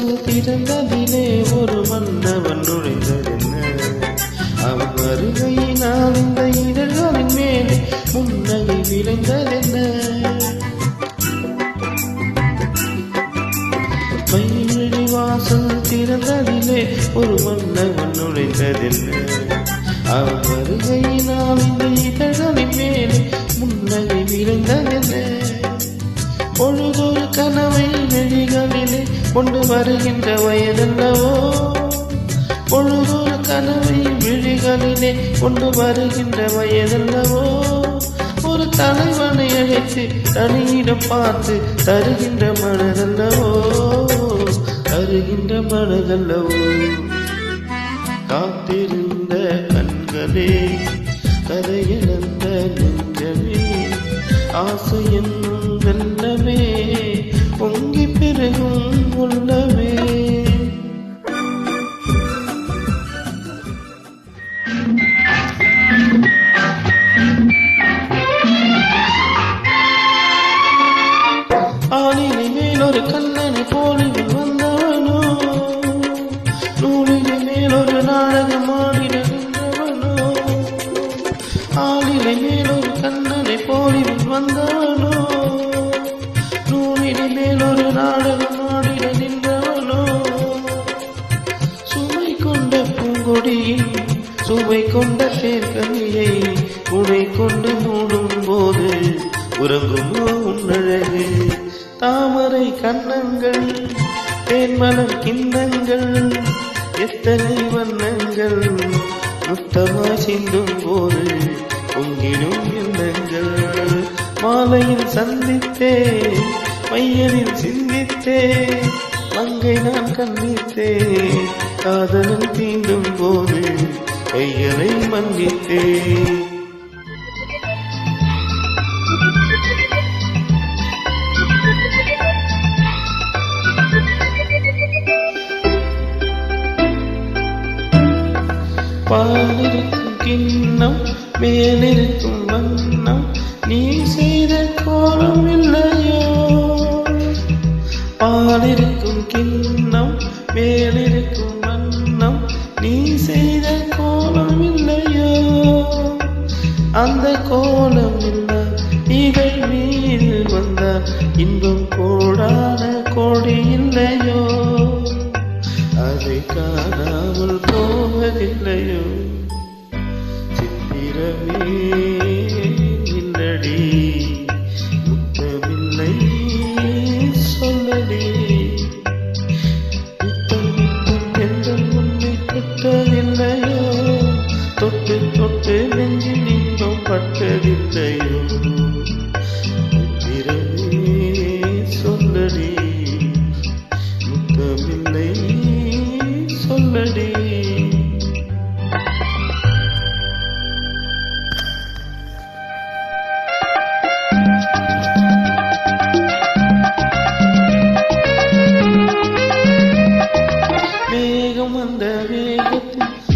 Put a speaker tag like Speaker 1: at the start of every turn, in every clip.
Speaker 1: வாசல் திறந்ததிலே ஒரு மன்னவன் நுழைந்ததென்ன? அவன் வருகையினால் இந்த இடர்களின் மேல் முன்னகை விளைந்ததென்ன? மைவிழி வாசல் திறந்ததிலே ஒரு மன்னவன் நுழைந்ததென்ன? அவன் வருகையினால் இந்த இதழ்களின் மேல் முன்னகை விளைந்ததென்ன? பொழுதொரு கனவு கொண்டு வருகின்ற வயதல்லவோ பொழுதொரு கனவை விழிகளிலே கொண்டு வருகின்ற வயதல்லவோ ஒரு தலைவனை அழைத்து தனியிடம் பார்த்து தருகின்ற மனதல்லவோ தருகின்ற மனதல்லவோ காத்திருந்த கண்களே கதையிழந்த நெஞ்சமே ஆசை என்னும் வெள்ளமே பொங்கி பெருகும் உள்ளமே. ஆளினை மேலொரு கண்ணனை போலிவில் வந்தவனோ நூலினை மேலொரு நாடகம் ஆடினவனோ ஆளினை மேலொரு கண்ணனை வந்தவனோ நாடகம் ஆடிட நின்றவனோ? சுமை கொண்ட பூங்கொடியின் சுவை கொண்ட சேர்க்கனியை உடை கொண்டு மூடும் போது உறங்குமோ உன்னழகு. தாமரை கன்னங்கள் தேன்மலர் கிண்ணங்கள் எத்தனை வண்ணங்கள்? முத்தமா சிந்தும் போது பொங்கிடும் எண்ணங்கள். மாலையில் சந்தித்தேன் மையனில் சிந்தித்தேன் மங்கை நான் கண்ணித்தேன் காதலன் தீண்டும் போது கைகளை மன்னித்தேன் பாலிருக்கும் கிண்ணம் மேலிருக்கும் வண்ணம் அந்த கோலம் இல்ல இதழ் மீறி வந்தால் இன்பம் கோடான கோடி இல்லையோ? அதை காணாமல் போவதில்லையோ? சித்திரமே.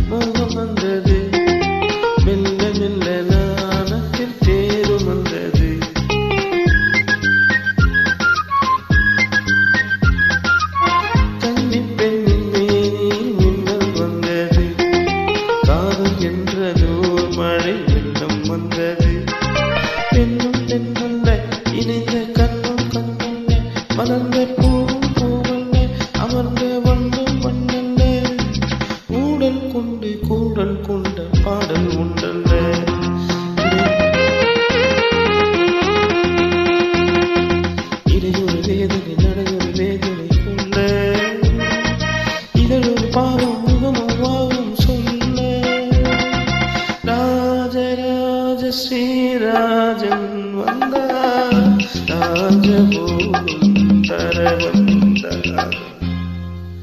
Speaker 1: மோகம் வந்தது மெல்ல மெல்ல நாணத்தில் தேரும் வந்தது கன்னி பெண்ணின் மேனில் மின்னல் வந்தது. காதல் என்றதோர் மழை வெள்ளம் வந்தது. பெண்ணும் பெண்ணல்ல இணைந்த கண்ணும் கண்ணல்ல மலர்ந்த பூவும் பூவல்ல அமர்ந்த श्रीराजं वन्द राजभूतं तरवन्द